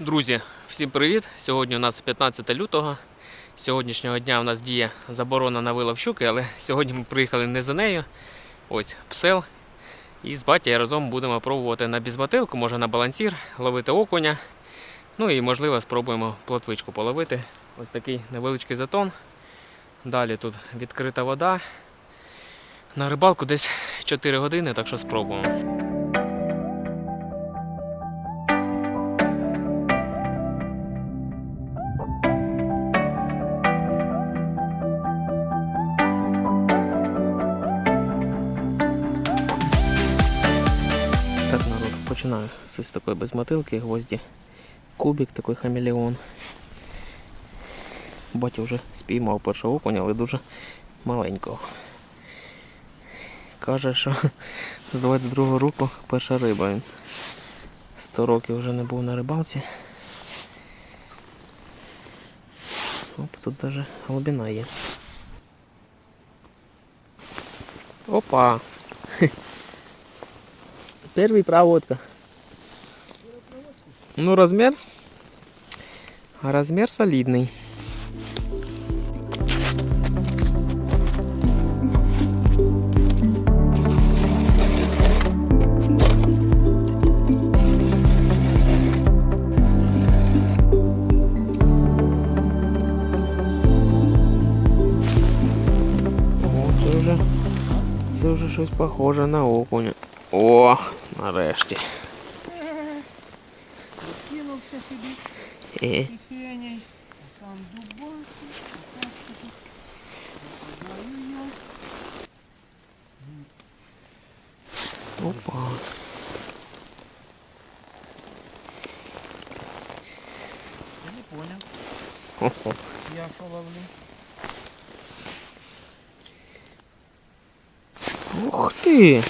Друзі, всім привіт! Сьогодні у нас 15 лютого. З Сьогоднішнього дня у нас діє заборона на вилов щуки, але сьогодні ми приїхали не за нею. Ось псел. І з батьком разом будемо пробувати на бізбатилку, може на балансір, ловити окуня. Ну і можливо спробуємо плотвичку половити. Ось такий невеличкий затон. Далі тут відкрита вода. На рибалку десь 4 години, так що спробуємо. Починаю з ось такої безмотилки, гвозді. Кубик, такий хамелеон. Батя вже спіймав першого окуня, але дуже маленького. Каже, що з 22 року перша риба. Він 100 років вже не був на рибалці. Оп, тут навіть глибина є. Опа! Первый проводка. Ну, размер. Размер солидный. О, це вже, це вже щось похоже на окуня. О, нарешті. Кинувся собі Е, тихеней, сам дубасу, опа. Я не понял. Хо-хо. Я що ловлю? Ух ти!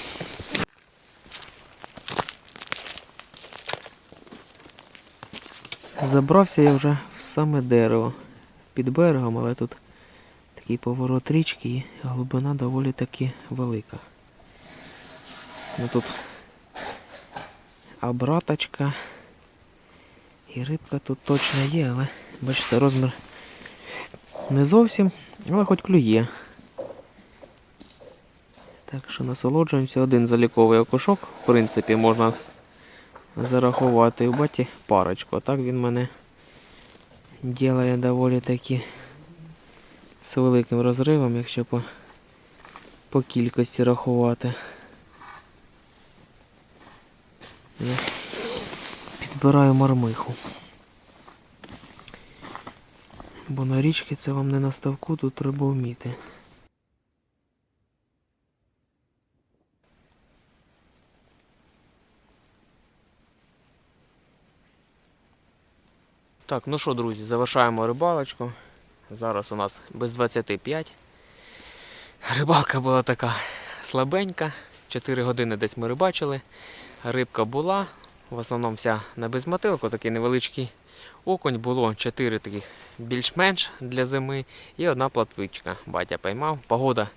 Забрався я вже в саме дерево. Під берегом, але тут такий поворот річки і глибина доволі таки велика. Ну тут обраточка. І рибка тут точно є, але бачите, розмір не зовсім, але хоч клює. Так що насолоджуємося. Один заліковий окушок, в принципі, можна зарахувати у баті парочку. А так він мене ділає доволі таки з великим розривом, якщо по, по кількості рахувати. Я підбираю мармиху. Бо на річці це вам не на ставку, тут треба вміти. Так, ну що, друзі, завершаємо рибалочку. Зараз у нас без 25. Рибалка була така слабенька. 4 години десь ми рибачили. Рибка була. В основному вся на безмотилку, такий невеличкий окунь. Було 4 таких більш-менш для зими і одна платвичка. Батя поймав. Погода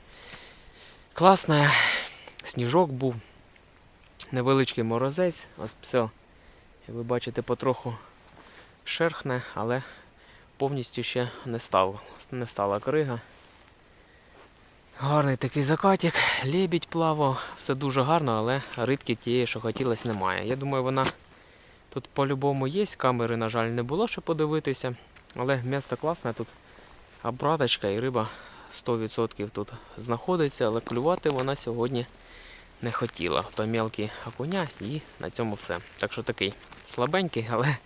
класна. Сніжок був. Невеличкий морозець. Ось все. Як ви бачите, потроху шерхне, але повністю ще не став, не стала крига. Гарний такий закатик, лебідь плавав, все дуже гарно, але рибки тієї, що хотілося, немає. Я думаю, вона тут по-любому є, камери, на жаль, не було, щоб подивитися. Але місто класне, тут обраточка і риба 100% тут знаходиться, але клювати вона сьогодні не хотіла. То мелкі окуня і на цьому все. Так що такий слабенький, але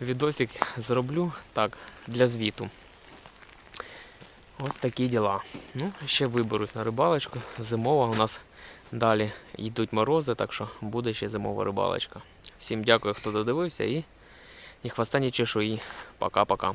відосик зроблю так, для звіту. Ось такі діла. Ну, ще виберусь на рибалочку. Зимова у нас далі йдуть морози, так що буде ще зимова рибалочка. Всім дякую, хто додивився і, і хвоста не чешу. І пока-пока.